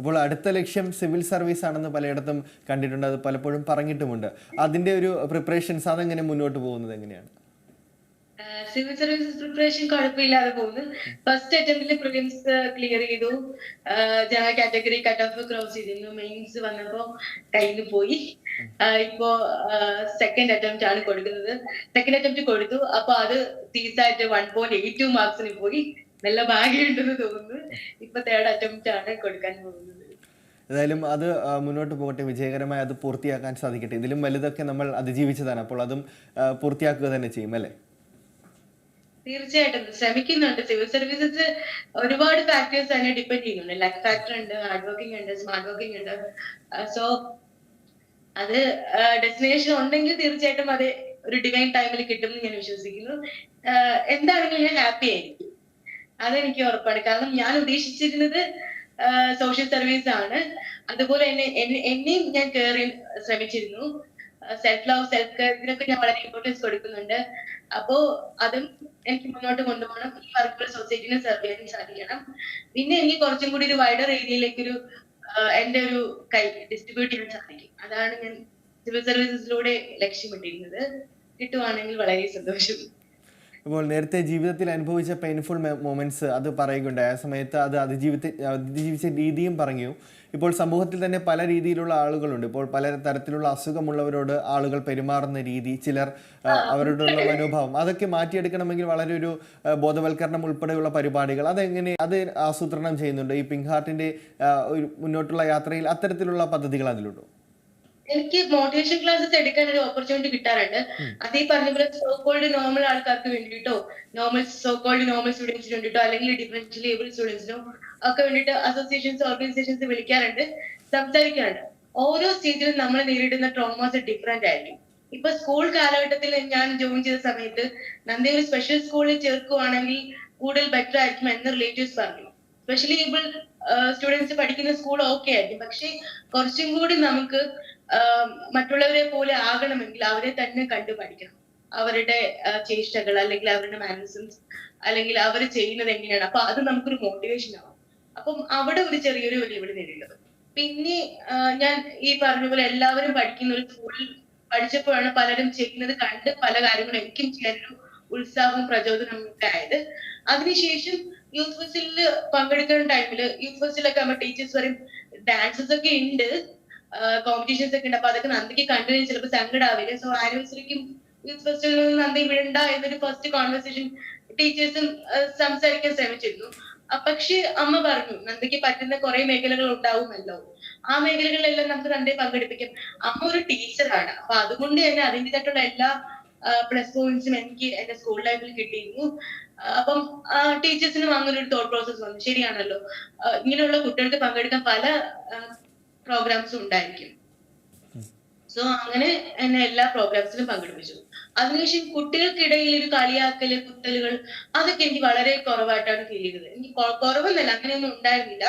ഇപ്പോൾ അടുത്ത ലക്ഷ്യം സിവിൽ സർവീസ് ആണെന്ന് പലയിടത്തും കണ്ടിട്ടുണ്ട് അത് പലപ്പോഴും പറഞ്ഞിട്ടുമുണ്ട്. അതിന്റെ ഒരു പ്രിപ്പറേഷൻസ് അതെങ്ങനെ മുന്നോട്ട് പോകുന്നത് എങ്ങനെയാണ്? സിവിൽ സർവീസസ് പ്രിപ്പറേഷൻ കുഴപ്പമില്ലാതെ പോകുന്നു. ഫസ്റ്റ് അറ്റംപ്റ്റിൽ പ്രിലിംസ് ക്ലിയർ ചെയ്തു. General category cut off cross ചെയ്തിരുന്നു. മെയിൻസ് വന്നപ്പോ കയ്യിൽ പോയി. ഇപ്പോ സെക്കൻഡ് അറ്റംപ്റ്റ് ആണ് കൊടുക്കുന്നത്. സെക്കൻഡ് അറ്റംപ്റ്റ് കൊടുത്തു. അപ്പൊ അത് തീസായിട്ട് വൺ പോയിന്റ് എയ്റ്റ് ടു മാർക്സിന് പോയി. നല്ല ഭാഗ്യമുണ്ടെന്ന് തോന്നുന്നു. ഇപ്പൊ തേർഡ് അറ്റംപ്റ്റ് ആണ് കൊടുക്കാൻ പോകുന്നത്. ഏതായാലും അത് മുന്നോട്ട് പോകട്ടെ. വിജയകരമായി അത് പൂർത്തിയാക്കാൻ സാധിക്കട്ടെ. ഇതിലും വലുതൊക്കെ നമ്മൾ അതിജീവിച്ചതാണ്. അപ്പോൾ അതും പൂർത്തിയാക്കുക തന്നെ ചെയ്യും അല്ലേ? തീർച്ചയായിട്ടും ശ്രമിക്കുന്നുണ്ട്. സിവിൽ സർവീസസ് ഒരുപാട് ഫാക്ടേഴ്സ് അതിനെ ഡിപ്പെൻഡ് ചെയ്യുന്നുണ്ട്. ലക്ക് ഫാക്ടർ ഉണ്ട് ഹാർഡ് വർക്കിംഗ് ഉണ്ട് സ്മാർട്ട് വർക്കിംഗ് ഉണ്ട്. സോ അത് ഡെസ്റ്റിനേഷൻ ഉണ്ടെങ്കിൽ തീർച്ചയായിട്ടും അത് ഒരു ഡിവൈൻ ടൈമിൽ കിട്ടും എന്ന് ഞാൻ വിശ്വസിക്കുന്നു. എന്താണെങ്കിലും ഞാൻ ഹാപ്പി ആയിരിക്കും. അതെനിക്ക് ഉറപ്പാണ്. കാരണം ഞാൻ ഉദ്ദേശിച്ചിരുന്നത് സോഷ്യൽ സർവീസ് ആണ്. അതുപോലെ തന്നെ എന്നെ- എന്നെയും ഞാൻ കയറി ശ്രമിച്ചിരുന്നു. സെൽഫ് ലവ് സെൽഫ് കെയർ ഇതിനൊക്കെ ഞാൻ വളരെ ഇമ്പോർട്ടൻസ് കൊടുക്കുന്നുണ്ട്. അപ്പോ അതും എനിക്ക് മുന്നോട്ട് കൊണ്ടുപോകണം. ഈ വർക്കുള്ള സൊസൈറ്റിനെ സെർവ് ചെയ്യാൻ സാധിക്കണം. പിന്നെ എനിക്ക് കുറച്ചും കൂടി ഒരു വൈഡർ ഏരിയയിലേക്ക് ഒരു എന്റെ ഒരു കൈ ഡിസ്ട്രിബ്യൂട്ട് ചെയ്യാൻ സാധിക്കും. അതാണ് ഞാൻ സിവിൽ സർവീസസിലൂടെ ലക്ഷ്യമിട്ടിരുന്നത്. കിട്ടുവാണെങ്കിൽ വളരെ സന്തോഷം. ഇപ്പോൾ നേരത്തെ ജീവിതത്തിൽ അനുഭവിച്ച പെയിൻഫുൾ മൊമെന്റ്സ് അത് പറയുകയുണ്ടായി. ആ സമയത്ത് അത് അതിജീവിത അതിജീവിച്ച രീതിയും പറഞ്ഞു. ഇപ്പോൾ സമൂഹത്തിൽ തന്നെ പല രീതിയിലുള്ള ആളുകളുണ്ട്. ഇപ്പോൾ പല തരത്തിലുള്ള അസുഖമുള്ളവരോട് ആളുകൾ പെരുമാറുന്ന രീതി ചിലർ അവരോടുള്ള മനോഭാവം അതൊക്കെ മാറ്റിയെടുക്കണമെങ്കിൽ വളരെ ഒരു ബോധവൽക്കരണം ഉൾപ്പെടെയുള്ള പരിപാടികൾ. അതെങ്ങനെ അത് ആസൂത്രണം ചെയ്യുന്നുണ്ട്. ഈ പിങ്ക് ഹാർട്ടിന്റെ ഒരു മുന്നോട്ടുള്ള യാത്രയിൽ അത്തരത്തിലുള്ള പദ്ധതികൾ അതിലുണ്ടോ? എനിക്ക് മോട്ടിവേഷൻ ക്ലാസ്സസ് എടുക്കാൻ ഒരു ഓപ്പർച്യൂണിറ്റി കിട്ടാറുണ്ട് അത് ഈ പറഞ്ഞ പോലെ സോ കോൾഡ് നോർമൽ ആൾക്കാർക്ക് വേണ്ടിയിട്ടോ നോർമൽ സോ കോൾഡ് നോർമൽ സ്റ്റുഡൻസിന് വേണ്ടിയിട്ടോ അല്ലെങ്കിൽ ഡിഫറൻഷ്യലി ഏബിൾ സ്റ്റുഡൻസിനോ ഒക്കെ വേണ്ടിയിട്ട് അസോസിയേഷൻസ് ഓർഗനൈസേഷൻസ് വിളിക്കാറുണ്ട് സംസാരിക്കാറുണ്ട്. ഓരോ സ്റ്റേജിലും നമ്മൾ നേരിടുന്ന ട്രോമാസ് ഡിഫറെന്റ് ആയിരിക്കും. ഇപ്പൊ സ്കൂൾ കാലഘട്ടത്തിൽ ഞാൻ ജോയിൻ ചെയ്ത സമയത്ത് നന്ദി ഒരു സ്പെഷ്യൽ സ്കൂളിൽ ചേർക്കുവാണെങ്കിൽ കൂടുതൽ ബെറ്റർ ആയിരിക്കും എന്ന് റിലേറ്റീവ്സ് പറഞ്ഞു. സ്പെഷ്യലി ഏബിൾ സ്റ്റുഡൻസ് പഠിക്കുന്ന സ്കൂൾ ഓക്കെ ആയിരിക്കും. പക്ഷെ കുറച്ചും കൂടി നമുക്ക് മറ്റുള്ളവരെ പോലെ ആകണമെങ്കിൽ അവരെ തന്നെ കണ്ടു പഠിക്കണം. അവരുടെ ചേഷ്ടകൾ അല്ലെങ്കിൽ അവരുടെ മാനസിംസ് അല്ലെങ്കിൽ അവർ ചെയ്യുന്നത് എങ്ങനെയാണ്? അപ്പൊ അത് നമുക്കൊരു മോട്ടിവേഷൻ ആവാം. അപ്പം അവിടെ ഒരു ചെറിയൊരു വെല്ലുവിളി നേരിടുന്നത് പിന്നെ ഞാൻ ഈ പറഞ്ഞ പോലെ എല്ലാവരും പഠിക്കുന്ന ഒരു സ്കൂളിൽ പഠിച്ചപ്പോഴാണ് പലരും ചെയ്യുന്നത് കണ്ട് പല കാര്യങ്ങളും എനിക്കും ചെയ്യാനൊരു ഉത്സാഹവും പ്രചോദനവും ഒക്കെ ആയത്. അതിനുശേഷം യൂത്ത് ഫെസ്റ്റിൽ പങ്കെടുക്കുന്ന ടൈമിൽ യൂത്ത് ഫെസ്റ്റിലൊക്കെ ആകുമ്പോൾ ടീച്ചേഴ്സ് പറയും ഡാൻസസ് ഒക്കെ ഉണ്ട്. കോമ്പറ്റീഷൻസ് ഒക്കെ ഉണ്ട്. അപ്പൊ അതൊക്കെ നന്ദിക്ക് കണ്ടു ചിലപ്പോൾ സങ്കടാവില്ല? സോ ആനിവേഴ്സറിക്കും യൂത്ത് ഫെസ്റ്റിവലിനും നന്ദി വിടണ്ട എന്നൊരു ഫസ്റ്റ് കോൺവെർസേഷൻ ടീച്ചേഴ്സും സംസാരിക്കാൻ ശ്രമിച്ചിരുന്നു. പക്ഷെ അമ്മ പറഞ്ഞു നന്ദിക്ക് പറ്റുന്ന കുറെ മേഖലകൾ ഉണ്ടാവുമല്ലോ. ആ മേഖലകളിലെല്ലാം നമുക്ക് നന്ദിയെ പങ്കെടുപ്പിക്കാം. അമ്മ ഒരു ടീച്ചറാണ് അപ്പൊ അതുകൊണ്ട് തന്നെ അതിന്റെതായിട്ടുള്ള എല്ലാ പ്ലസ് പോയിന്റ്സും എനിക്ക് എന്റെ സ്കൂൾ ലൈഫിൽ കിട്ടിയിരുന്നു. അപ്പം ടീച്ചേഴ്സിനും അങ്ങനെ ഒരു തോട്ട് പ്രോസസ് വന്നു. ശരിയാണല്ലോ. ഇങ്ങനെയുള്ള കുട്ടികൾക്ക് പങ്കെടുക്കാൻ പല പ്രോഗ്രാംസും ഉണ്ടായിരിക്കും. സോ അങ്ങനെ എന്നെ എല്ലാ പ്രോഗ്രാംസിലും പങ്കെടുപ്പിച്ചു. അതിനുശേഷം കുട്ടികൾക്കിടയിൽ ഒരു കളിയാക്കൽ കുത്തലുകൾ അതൊക്കെ എനിക്ക് വളരെ കുറവായിട്ടാണ് ഫീൽ ചെയ്തത്. എനിക്ക് കുറവെന്നല്ല അങ്ങനെയൊന്നും ഉണ്ടായിരുന്നില്ല.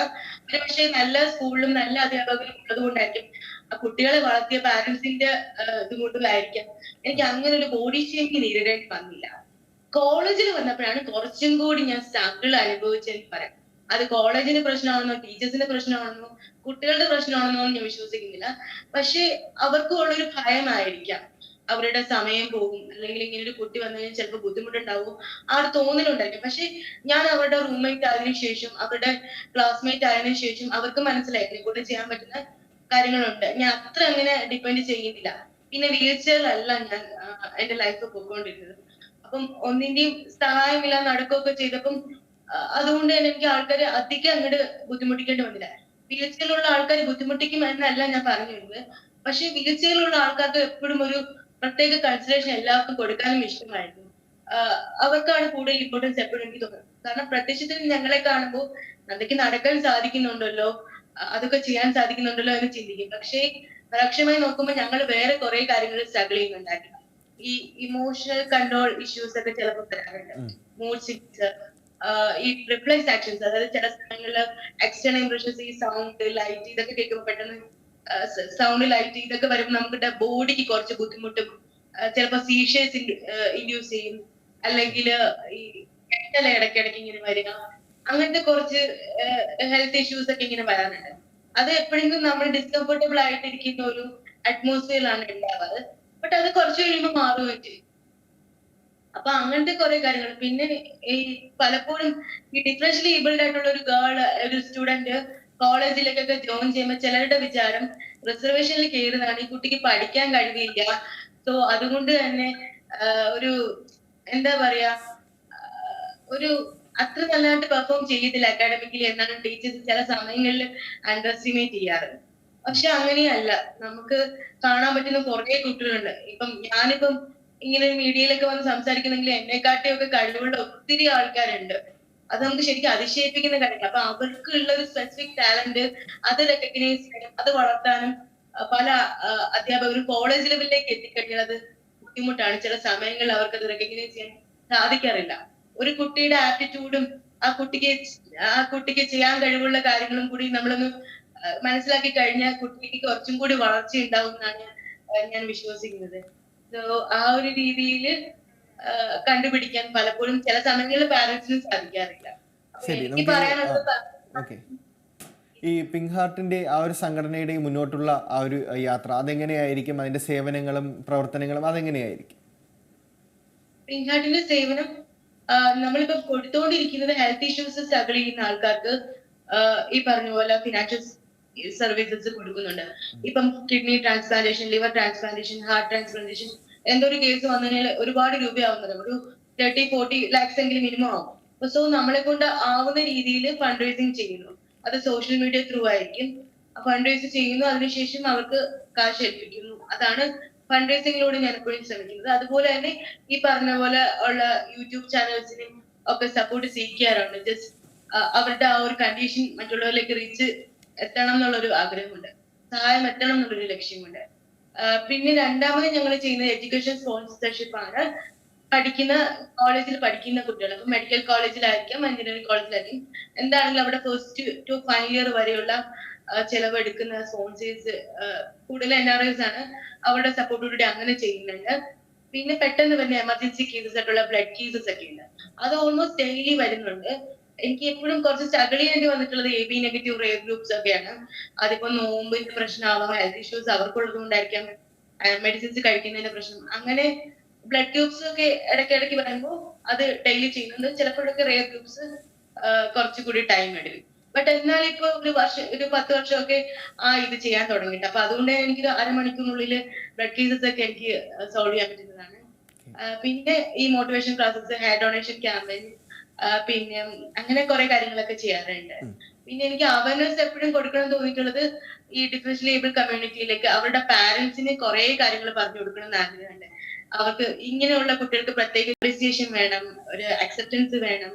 ഒരു പക്ഷേ നല്ല സ്കൂളിലും നല്ല അധ്യാപകരും ഉള്ളത് കൊണ്ടായിരിക്കും ആ കുട്ടികളെ വളർത്തിയ പാരന്റ്സിന്റെ ഇത് കൊണ്ടുമായിരിക്കാം എനിക്ക് അങ്ങനെ ഒരു ബോഡി ഷേമിങ് നേരിടേണ്ടി വന്നില്ല. കോളേജിൽ വന്നപ്പോഴാണ് കുറച്ചും കൂടി ഞാൻ സ്ട്രഗിൾ അനുഭവിച്ചെന്ന് പറയാം. അത് കോളേജിന്റെ പ്രശ്നമാണെന്നോ ടീച്ചേഴ്സിന്റെ പ്രശ്നമാണെന്നോ കുട്ടികളുടെ പ്രശ്നമാണെന്നോ ഞാൻ വിശ്വസിക്കുന്നില്ല. പക്ഷെ അവർക്കും ഉള്ളൊരു ഭയമായിരിക്കാം. അവരുടെ സമയം പോകും. അല്ലെങ്കിൽ ഇങ്ങനെ ഒരു കുട്ടി വന്നു കഴിഞ്ഞാൽ ചിലപ്പോൾ ബുദ്ധിമുട്ടുണ്ടാവും. ആ ഒരു തോന്നലുണ്ടായിരിക്കും. പക്ഷെ ഞാൻ അവരുടെ റൂംമേറ്റ് ആയതിനു ശേഷം അവരുടെ ക്ലാസ്മേറ്റ് ആയതിനു ശേഷം അവർക്ക് മനസ്സിലായി എന്നെ കൊണ്ട് ചെയ്യാൻ പറ്റുന്ന കാര്യങ്ങളുണ്ട്. ഞാൻ അത്ര അങ്ങനെ ഡിപ്പെൻഡ് ചെയ്യുന്നില്ല. പിന്നെ വീഴ്ചകളല്ല ഞാൻ എന്റെ ലൈഫ് പോയിക്കൊണ്ടിരുന്നത്. അപ്പം ഒന്നിന്റെയും സഹായമില്ല നടക്കുകയൊക്കെ ചെയ്തപ്പം അതുകൊണ്ട് തന്നെ എനിക്ക് ആൾക്കാരെ അധികം അങ്ങോട്ട് ബുദ്ധിമുട്ടിക്കേണ്ടി വന്നില്ല. വീഴ്ചയിലുള്ള ആൾക്കാർ ബുദ്ധിമുട്ടിക്കും എന്നല്ല ഞാൻ പറഞ്ഞു വരുന്നത് പക്ഷെ വീഴ്ചയിലുള്ള ആൾക്കാർക്ക് എപ്പോഴും ഒരു പ്രത്യേക കൺസിഡറേഷൻ എല്ലാവർക്കും കൊടുക്കാനും ഇഷ്ടമായിരുന്നു. അവർക്കാണ് കൂടുതൽ ഇമ്പോർട്ടൻസ് എപ്പോഴും എനിക്ക് തോന്നുന്നത്. കാരണം പ്രത്യക്ഷത്തിൽ ഞങ്ങളെ കാണുമ്പോൾ എന്തൊക്കെ നടക്കാൻ സാധിക്കുന്നുണ്ടല്ലോ അതൊക്കെ ചെയ്യാൻ സാധിക്കുന്നുണ്ടല്ലോ എന്ന് ചിന്തിക്കും. പക്ഷേ പരോക്ഷമായി നോക്കുമ്പോൾ ഞങ്ങൾ വേറെ കുറെ കാര്യങ്ങൾ സ്ട്രഗിൾ ചെയ്യുന്നുണ്ടായിരുന്നു. ഈ ഇമോഷണൽ കൺട്രോൾ ഇഷ്യൂസ് ഒക്കെ ചിലപ്പോൾ. മൂഡ് സിങ്സ് ഈ റിപ്ലൈസ് ആക്ഷൻസ് അതായത് ചില സമയങ്ങളിൽ എക്സ്റ്റേണൽ ഇംപ്രഷൻസ് ഈ സൗണ്ട് ലൈറ്റ് ഇതൊക്കെ കേൾക്കുമ്പോൾ പെട്ടെന്ന് സൗണ്ട് ലൈറ്റ് ഇതൊക്കെ വരുമ്പോൾ നമുക്ക് ബോഡിക്ക് കുറച്ച് ബുദ്ധിമുട്ടും ചിലപ്പോൾ സീഷേഴ്സ് ഇൻഡ്യൂസ് ചെയ്യും. അല്ലെങ്കിൽ ഈ കെട്ടല ഇടയ്ക്കിടയ്ക്ക് ഇങ്ങനെ വരിക. അങ്ങനത്തെ കുറച്ച് ഹെൽത്ത് ഇഷ്യൂസ് ഒക്കെ ഇങ്ങനെ വരാനുണ്ട് അത് എപ്പോഴെങ്കിലും നമ്മൾ ഡിസ്കംഫർട്ടബിൾ ആയിട്ടിരിക്കുന്ന ഒരു അറ്റ്മോസ്ഫിയറിലാണ് ഉണ്ടാവാറ്. ബട്ട് അത് കുറച്ച് കഴിയുമ്പോൾ മാറുകയും ചെയ്യും. അപ്പൊ അങ്ങനത്തെ കുറെ കാര്യങ്ങൾ പിന്നെ ഈ പലപ്പോഴും ഈ ഡിഫറൻഷ്യലി ഏബിൾഡ് ആയിട്ടുള്ള ഒരു ഗേൾ ഒരു സ്റ്റുഡന്റ് കോളേജിലേക്കൊക്കെ ജോയിൻ ചെയ്യുമ്പോൾ ചിലരുടെ വിചാരം റിസർവേഷനിൽ കയറുന്നതാണ്. ഈ കുട്ടിക്ക് പഠിക്കാൻ കഴിവില്ല. സോ അതുകൊണ്ട് തന്നെ ഒരു എന്താ പറയാ ഒരു അത്ര നല്ലതായിട്ട് പെർഫോം ചെയ്യത്തില്ല അക്കാഡമിക്കലി എന്നാണ് ടീച്ചേഴ്സ് ചില സമയങ്ങളിൽ അണ്ടർ ചെയ്യാറ്. പക്ഷെ അങ്ങനെയല്ല. നമുക്ക് കാണാൻ പറ്റുന്ന കുറെ കുട്ടികളുണ്ട്. ഇപ്പം ഞാനിപ്പം ഇങ്ങനെ മീഡിയയിലൊക്കെ വന്ന് സംസാരിക്കുന്നെങ്കിൽ എന്നെക്കാട്ടിയൊക്കെ കഴിവുള്ള ഒത്തിരി ആൾക്കാരുണ്ട്. അത് നമുക്ക് ശരിക്കും അതിശയിപ്പിക്കുന്ന കാര്യങ്ങൾ അപ്പൊ അവർക്ക് ഉള്ള ഒരു സ്പെസിഫിക് ടാലന്റ് അത് റെക്കഗ്നൈസ് ചെയ്യാനും അത് വളർത്താനും പല അധ്യാപകരും കോളേജ് ലെവലിലേക്ക് എത്തിക്കഴിഞ്ഞാൽ ബുദ്ധിമുട്ടാണ്. ചില സമയങ്ങളിൽ അവർക്ക് അത് റെക്കഗ്നൈസ് ചെയ്യാൻ സാധിക്കാറില്ല. ഒരു കുട്ടിയുടെ ആറ്റിറ്റ്യൂഡും ആ കുട്ടിക്ക് ആ കുട്ടിക്ക് ചെയ്യാൻ കഴിവുള്ള കാര്യങ്ങളും കൂടി നമ്മളൊന്ന് മനസ്സിലാക്കി കഴിഞ്ഞാൽ കുട്ടിക്ക് കുറച്ചും കൂടി വളർച്ച ഉണ്ടാവും എന്നാണ് ഞാൻ വിശ്വസിക്കുന്നത്. ആ ഒരു രീതിയിൽ കണ്ടുപിടിക്കാൻ പലപ്പോഴും ചില സമയങ്ങളിൽ പാരന്റ്സിന് സാധിക്കാറില്ല. എനിക്ക് പറയാനുള്ളത് ഈ പിങ്ക് ഹാർട്ടിന്റെ ആ ഒരു സംഘടനയുടെ മുന്നോട്ടുള്ള ആ ഒരു യാത്ര അതെങ്ങനെയായിരിക്കും? അതിന്റെ സേവനങ്ങളും പ്രവർത്തനങ്ങളും അതെങ്ങനെയായിരിക്കും? പിങ്ക് ഹാർട്ടിന്റെ സേവനം നമ്മളിപ്പോ കൊടുത്തുകൊണ്ടിരിക്കുന്നത് ഹെൽത്ത് ഇഷ്യൂസ് സ്ട്രഗിൾ ചെയ്യുന്ന ആൾക്കാർക്ക് ഈ പറഞ്ഞ പോലെ ഫിനാൻഷ്യൽ സർവീസസ് കൊടുക്കുന്നുണ്ട്. ഇപ്പം kidney transplantation liver transplantation heart transplantation എന്തൊരു കേസ് വന്നു കഴിഞ്ഞാൽ ഒരുപാട് രൂപയാവുന്നത് ഒരു തേർട്ടി ഫോർട്ടി ലാക്സ് എങ്കിലും മിനിമം ആവും. സോ നമ്മളെ കൊണ്ട് ആവുന്ന രീതിയിൽ ഫണ്ട് റേസിങ് ചെയ്യുന്നു. അത് സോഷ്യൽ മീഡിയ ത്രൂ ആയിരിക്കും. ഫണ്ട് റേസ് ചെയ്യുന്നു. അതിനുശേഷം അവർക്ക് കാശ് ഏൽപ്പിക്കുന്നു. അതാണ് ഫണ്ട് റേസിംഗിലൂടെ ഞാൻ എപ്പോഴും ശ്രമിക്കുന്നത്. അതുപോലെ തന്നെ ഈ പറഞ്ഞ പോലെ ഉള്ള യൂട്യൂബ് ചാനൽസിനും ഒക്കെ സപ്പോർട്ട് സ്വീകരിക്കാറുണ്ട് ജസ്റ്റ് അവരുടെ ആ ഒരു കണ്ടീഷൻ മറ്റുള്ളവരിലേക്ക് റീച്ച് എത്തണം എന്നുള്ളൊരു ആഗ്രഹമുണ്ട്. സഹായം എത്തണം എന്നുള്ളൊരു ലക്ഷ്യമുണ്ട്. പിന്നെ രണ്ടാമത് ഞങ്ങൾ ചെയ്യുന്നത് എഡ്യൂക്കേഷൻ സ്പോൺസർഷിപ്പ് ആണ്. പഠിക്കുന്ന കോളേജിൽ പഠിക്കുന്ന കുട്ടികൾ അപ്പൊ മെഡിക്കൽ കോളേജിലായിരിക്കും എഞ്ചിനീയറിംഗ് കോളേജിലായിരിക്കും. എന്താണെങ്കിലും അവിടെ ഫസ്റ്റ് ടു ഫൈനൽ ഇയർ വരെയുള്ള ചെലവെടുക്കുന്ന സ്പോൺസേഴ്സ് കൂടുതൽ എൻ ആർ ഐസ് ആണ് അവരുടെ സപ്പോർട്ടോടുകൂടി അങ്ങനെ ചെയ്യുന്നുണ്ട്. പിന്നെ പെട്ടെന്ന് തന്നെ എമർജൻസി കേസസ് ആയിട്ടുള്ള ബ്ലഡ് കേസസ് ഒക്കെ ഉണ്ട്. അത് ഓൾമോസ്റ്റ് ഡെയിലി വരുന്നുണ്ട്. എനിക്ക് എപ്പോഴും കുറച്ച് സ്ട്രഗിൾ ചെയ്യേണ്ടി വന്നിട്ടുള്ളത് A B negative rare groups ഒക്കെയാണ്. അതിപ്പോ നോമ്പിന്റെ പ്രശ്നമാവാം ഹെൽത്ത് ഇഷ്യൂസ് അവർക്കുള്ളത് കൊണ്ടായിരിക്കാം മെഡിസിൻസ് കഴിക്കുന്നതിന്റെ പ്രശ്നം. അങ്ങനെ ബ്ലഡ് ഗ്രൂപ്പ്സ് ഒക്കെ ഇടയ്ക്കിടയ്ക്ക് വരുമ്പോൾ അത് ഡെയിലി ചെയ്യുന്നുണ്ട്. ചിലപ്പോഴൊക്കെ റെയർ ഗ്രൂപ്പ്സ് കുറച്ചുകൂടി ടൈം എടുക്കും. ബട്ട് എന്നാൽ ഇപ്പൊ ഒരു വർഷം ഒരു പത്ത് വർഷമൊക്കെ ആ ഇത് ചെയ്യാൻ തുടങ്ങിയിട്ട്. അപ്പൊ അതുകൊണ്ട് എനിക്ക് ഒരു അരമണിക്കൂറിനുള്ളിൽ ബ്ലഡ് കേസസ് ഒക്കെ എനിക്ക് സോൾവ് ചെയ്യാൻ പറ്റുന്നതാണ്. പിന്നെ ഈ motivation classes hair donation campaign പിന്നെ അങ്ങനെ കുറെ കാര്യങ്ങളൊക്കെ ചെയ്യാറുണ്ട്. പിന്നെ എനിക്ക് അവയർനെസ് എപ്പോഴും കൊടുക്കണം തോന്നിയിട്ടുള്ളത് ഈ ഡിഫറൻഷ്യൽ ഏബിൾ കമ്മ്യൂണിറ്റിയിലേക്ക് അവരുടെ പാരന്റ്സിന് കുറെ കാര്യങ്ങൾ പറഞ്ഞു കൊടുക്കണം എന്ന് ആഗ്രഹമുണ്ട്. അവർക്ക് ഇങ്ങനെയുള്ള കുട്ടികൾക്ക് പ്രത്യേക അപ്രിസിയേഷൻ വേണം ഒരു അക്സെപ്റ്റൻസ് വേണം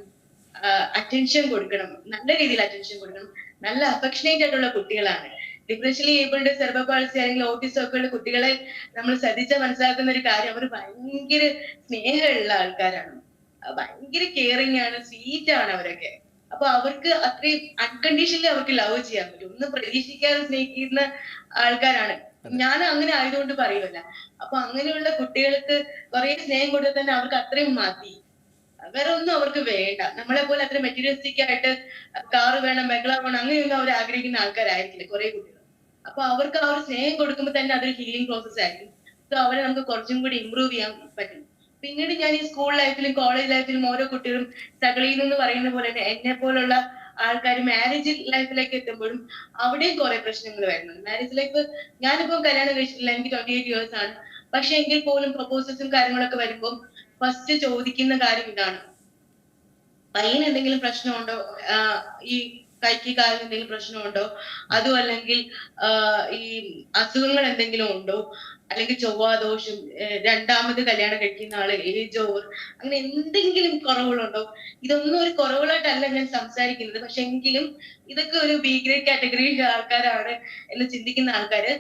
അറ്റൻഷൻ കൊടുക്കണം നല്ല രീതിയിൽ അറ്റൻഷൻ കൊടുക്കണം. നല്ല അഫക്ഷനേറ്റ് ആയിട്ടുള്ള കുട്ടികളാണ്. ഡിഫറൻഷ്യലി ഏബിൾഡ് സെർബ പാൾസി അല്ലെങ്കിൽ ഓട്ടിസം ഒക്കെ ഉള്ള കുട്ടികളെ നമ്മൾ ശ്രദ്ധിച്ചാൽ മനസ്സിലാക്കുന്ന ഒരു കാര്യം അവർ ഭയങ്കര സ്നേഹമുള്ള ആൾക്കാരാണ്. ഭയങ്കര കെയറിങ് ആണ് സ്വീറ്റ് ആണ് അവരൊക്കെ. അപ്പൊ അവർക്ക് അത്രയും അൺകണ്ടീഷണലി അവർക്ക് ലവ് ചെയ്യാൻ പറ്റും. ഒന്നും പ്രതീക്ഷിക്കാതെ സ്നേഹിക്കുന്ന ആൾക്കാരാണ്. ഞാൻ അങ്ങനെ ആയതുകൊണ്ട് പറയുമല്ല അപ്പൊ അങ്ങനെയുള്ള കുട്ടികൾക്ക് കുറെ സ്നേഹം കൊടുത്താൽ തന്നെ അവർക്ക് അത്രയും മതി. വേറെ ഒന്നും അവർക്ക് വേണ്ട. നമ്മളെ പോലെ അത്ര മെറ്റീരിയലിസ്റ്റിക് ആയിട്ട് കാറ് വേണം ബംഗ്ലാവ് വേണം അങ്ങനെയൊന്നും അവർ ആഗ്രഹിക്കുന്ന ആൾക്കാരായിരിക്കില്ല കുറെ കുട്ടികൾ. അപ്പൊ അവർക്ക് ആ ഒരു സ്നേഹം കൊടുക്കുമ്പോൾ തന്നെ അതൊരു ഹീലിംഗ് പ്രോസസ് ആയിരിക്കും. സോ അവരെ നമുക്ക് കുറച്ചും കൂടി ഇമ്പ്രൂവ് ചെയ്യാൻ പറ്റും. പിന്നീട് ഞാൻ ഈ സ്കൂൾ ലൈഫിലും കോളേജ് ലൈഫിലും ഓരോ കുട്ടികളും സ്ട്രഗിൾ ചെയ്യുന്നു പറയുന്ന പോലെ തന്നെ എന്നെ പോലുള്ള ആൾക്കാർ മാരേജ് ലൈഫിലേക്ക് എത്തുമ്പോഴും അവിടെയും കുറെ പ്രശ്നങ്ങൾ വരുന്നുണ്ട്. മാരേജ് ലൈഫ് ഞാനിപ്പോ കല്യാണം കഴിച്ചിട്ടില്ല എനിക്ക് ട്വന്റി എയ്റ്റ് ഇയേഴ്സ് ആണ്. പക്ഷെ എങ്കിൽ പോലും പ്രപ്പോസൽസും കാര്യങ്ങളൊക്കെ വരുമ്പോൾ ഫസ്റ്റ് ചോദിക്കുന്ന കാര്യം ഇതാണ്. പയ്യന് എന്തെങ്കിലും പ്രശ്നമുണ്ടോ? ഈ കൈക്ക് കാലിന് എന്തെങ്കിലും പ്രശ്നമുണ്ടോ? അതും അല്ലെങ്കിൽ ഈ അസുഖങ്ങൾ എന്തെങ്കിലും ഉണ്ടോ? അല്ലെങ്കിൽ ചൊവ്വാദോഷം ദോഷം രണ്ടാമത് കല്യാണം കഴിക്കുന്ന ആൾ ഏജോർ അങ്ങനെ എന്തെങ്കിലും കുറവുകളുണ്ടോ? ഇതൊന്നും ഒരു കുറവുകളായിട്ടല്ല ഞാൻ സംസാരിക്കുന്നത്. പക്ഷെ എങ്കിലും ഇതൊക്കെ ഒരു ബി ഗ്രേഡ് കാറ്റഗറിയിലെ ആൾക്കാരാണ് എന്ന് ചിന്തിക്കുന്ന ആൾക്കാര്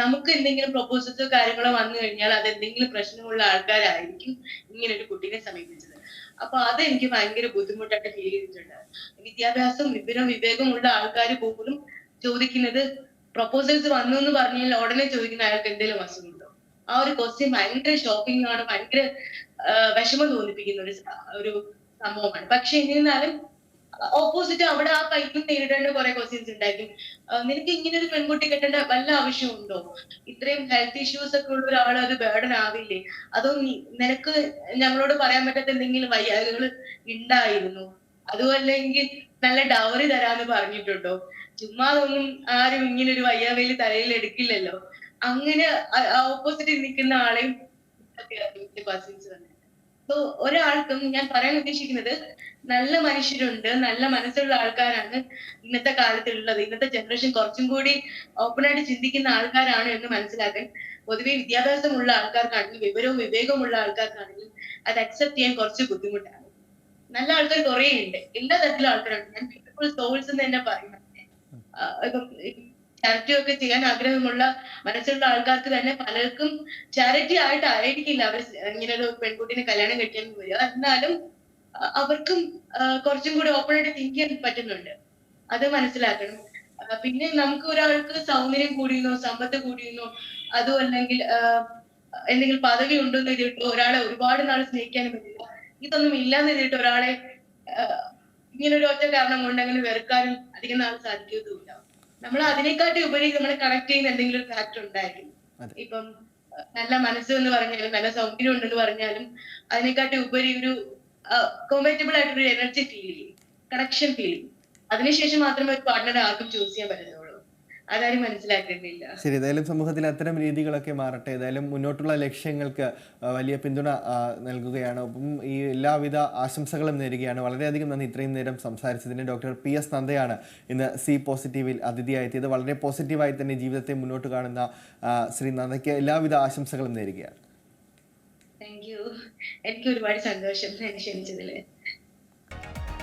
നമുക്ക് എന്തെങ്കിലും പ്രൊപ്പോസൽസോ കാര്യങ്ങളോ വന്നു കഴിഞ്ഞാൽ അത് എന്തെങ്കിലും പ്രശ്നമുള്ള ആൾക്കാരായിരിക്കും ഇങ്ങനെ ഒരു കുട്ടീനെ സമീപിച്ചത്. അപ്പൊ അത് എനിക്ക് ഭയങ്കര ബുദ്ധിമുട്ടായിട്ട് ഫീൽ ചെയ്തിട്ടുണ്ട്. വിദ്യാഭ്യാസം വിവരം വിവേകമുള്ള ആൾക്കാർ പോലും ചോദിക്കുന്നത് പ്രൊപ്പോസൽസ് വന്നു എന്ന് പറഞ്ഞാൽ ഉടനെ ചോദിക്കുന്ന അയാൾക്ക് എന്തെങ്കിലും അസുഖമുണ്ടോ ആ ഒരു ക്വസ്റ്റ്യൻ ഭയങ്കര ഷോക്കിംഗ് ആണ്. ഭയങ്കര വിഷമം തോന്നിപ്പിക്കുന്ന ഒരു ഒരു സംഭവമാണ്. പക്ഷെ എന്നിരുന്നാലും ഓപ്പോസിറ്റ് അവിടെ ആ പൈക്കും നേരിടേണ്ട കുറെ ക്വസ്റ്റ്യൻസ് ഉണ്ടായിരിക്കും. നിനക്ക് ഇങ്ങനെ ഒരു പെൺകുട്ടി കെട്ടേണ്ട വല്ല ആവശ്യമുണ്ടോ ഇത്രയും ഹെൽത്ത് ഇഷ്യൂസ് ഒക്കെ ഉള്ള ഒരാൾ അത് ബേർഡൻ ആവില്ലേ? അതോ നിനക്ക് ഞങ്ങളോട് പറയാൻ പറ്റാത്ത എന്തെങ്കിലും വയ്യാകുകൾ ഉണ്ടായിരുന്നു? അതുമല്ലെങ്കിൽ നല്ല ഡൗറി തരാന്ന് പറഞ്ഞിട്ടുണ്ടോ? ചുമ്മാതൊന്നും ആരും ഇങ്ങനെ ഒരു വയ്യാവേലി തലയിൽ എടുക്കില്ലല്ലോ. അങ്ങനെ ഓപ്പോസിറ്റ് നിൽക്കുന്ന ആളെയും സോ ഒരാൾക്കും ഞാൻ പറയാൻ ഉദ്ദേശിക്കുന്നത് നല്ല മനുഷ്യരുണ്ട് നല്ല മനസ്സുള്ള ആൾക്കാരാണ് ഇന്നത്തെ കാലത്തുള്ളത്. ഇന്നത്തെ ജനറേഷൻ കുറച്ചും കൂടി ഓപ്പൺ ആയിട്ട് ചിന്തിക്കുന്ന ആൾക്കാരാണ് എന്ന് മനസ്സിലാക്കാൻ പൊതുവെ വിദ്യാഭ്യാസമുള്ള ആൾക്കാർക്കാണെങ്കിലും വിവരവും വിവേകമുള്ള ആൾക്കാർക്കാണെങ്കിലും അത് അക്സെപ്റ്റ് ചെയ്യാൻ കുറച്ച് ബുദ്ധിമുട്ടാണ്. നല്ല ആൾക്കാർ കുറെ ഉണ്ട് എല്ലാ തരത്തിലുള്ള ആൾക്കാരുണ്ട്. ഞാൻ ബ്യൂട്ടിഫുൾ സോൾസ് എന്ന് തന്നെ പറയുന്നത് ചാരിറ്റി ഒക്കെ ചെയ്യാൻ ആഗ്രഹമുള്ള മനസ്സുള്ള ആൾക്കാർക്ക് തന്നെ പലർക്കും ചാരിറ്റി ആയിട്ടായിരിക്കില്ല അവർ ഇങ്ങനെ ഒരു പെൺകുട്ടിനെ കല്യാണം കഴിക്കാൻ വരിക എന്നാലും അവർക്കും കുറച്ചും കൂടി ഓപ്പൺ ആയിട്ട് തിങ്ക് ചെയ്യാൻ പറ്റുന്നുണ്ട്. അത് മനസ്സിലാക്കണം. പിന്നെ നമുക്ക് ഒരാൾക്ക് സൗന്ദര്യം കൂടിയെന്നോ സമ്പത്ത് കൂടിയെന്നോ അതോ അല്ലെങ്കിൽ എന്തെങ്കിലും പദവി ഉണ്ടോ എന്ന് എഴുതിയിട്ട് ഒരാളെ ഒരുപാട് നാൾ സ്നേഹിക്കാനും പറ്റില്ല ഇതൊന്നും ഇല്ലാന്ന് എഴുതിയിട്ട് ഒരാളെ ഇങ്ങനെ ഒരു ഒറ്റ കാരണം കൊണ്ട് അങ്ങനെ വെറുക്കാനും അധികം നാൾ സാധിക്കുകയുമില്ല നമ്മൾ അതിനെക്കാട്ടി ഉപരി നമ്മളെ കണക്ട് ചെയ്യുന്ന എന്തെങ്കിലും ഒരു ഫാക്ടർ ഉണ്ടായിരിക്കും. ഇപ്പം നല്ല മനസ്സ് എന്ന് പറഞ്ഞാലും നല്ല സൗന്ദര്യം ഉണ്ടെന്ന് പറഞ്ഞാലും അതിനെക്കാട്ടി ഉപരി ഒരു കോമ്പറ്റബിൾ ആയിട്ടൊരു എനർജി ഫീൽ ചെയ്യും കണക്ഷൻ ഫീൽ ചെയ്യും അതിനുശേഷം മാത്രമേ ഒരു പാർട്ട്ണറെ ആർക്കും ചൂസ് ചെയ്യാൻ പറ്റുന്നുള്ളൂ അതാരും മനസ്സിലാക്കുന്നില്ല ശരി ഏതായാലും സമൂഹത്തിൽ അത്തരം രീതികളൊക്കെ മാറട്ടെ. ഏതായാലും മുന്നോട്ടുള്ള ലക്ഷ്യങ്ങൾക്ക് വലിയ പിന്തുണ നൽകുകയാണ്. ഒപ്പം ഈ എല്ലാവിധ ആശംസകളും നേരുകയാണ്. വളരെയധികം നന്ദി. ഇത്രയും നേരം സംസാരിച്ചതിന് ഡോക്ടർ പി എസ് നന്ദയാണ് ഇന്ന് സി പോസിറ്റീവിൽ അതിഥിയായെത്തിയത്. വളരെ പോസിറ്റീവായി തന്നെ ജീവിതത്തെ മുന്നോട്ട് കാണുന്ന ശ്രീ നന്ദയ്ക്ക് എല്ലാവിധ ആശംസകളും നേരുകയാണ്. താങ്ക് യു എനിക്ക് ഒരുപാട് സന്തോഷം. എന്നെ ക്ഷണിച്ചതിൽ.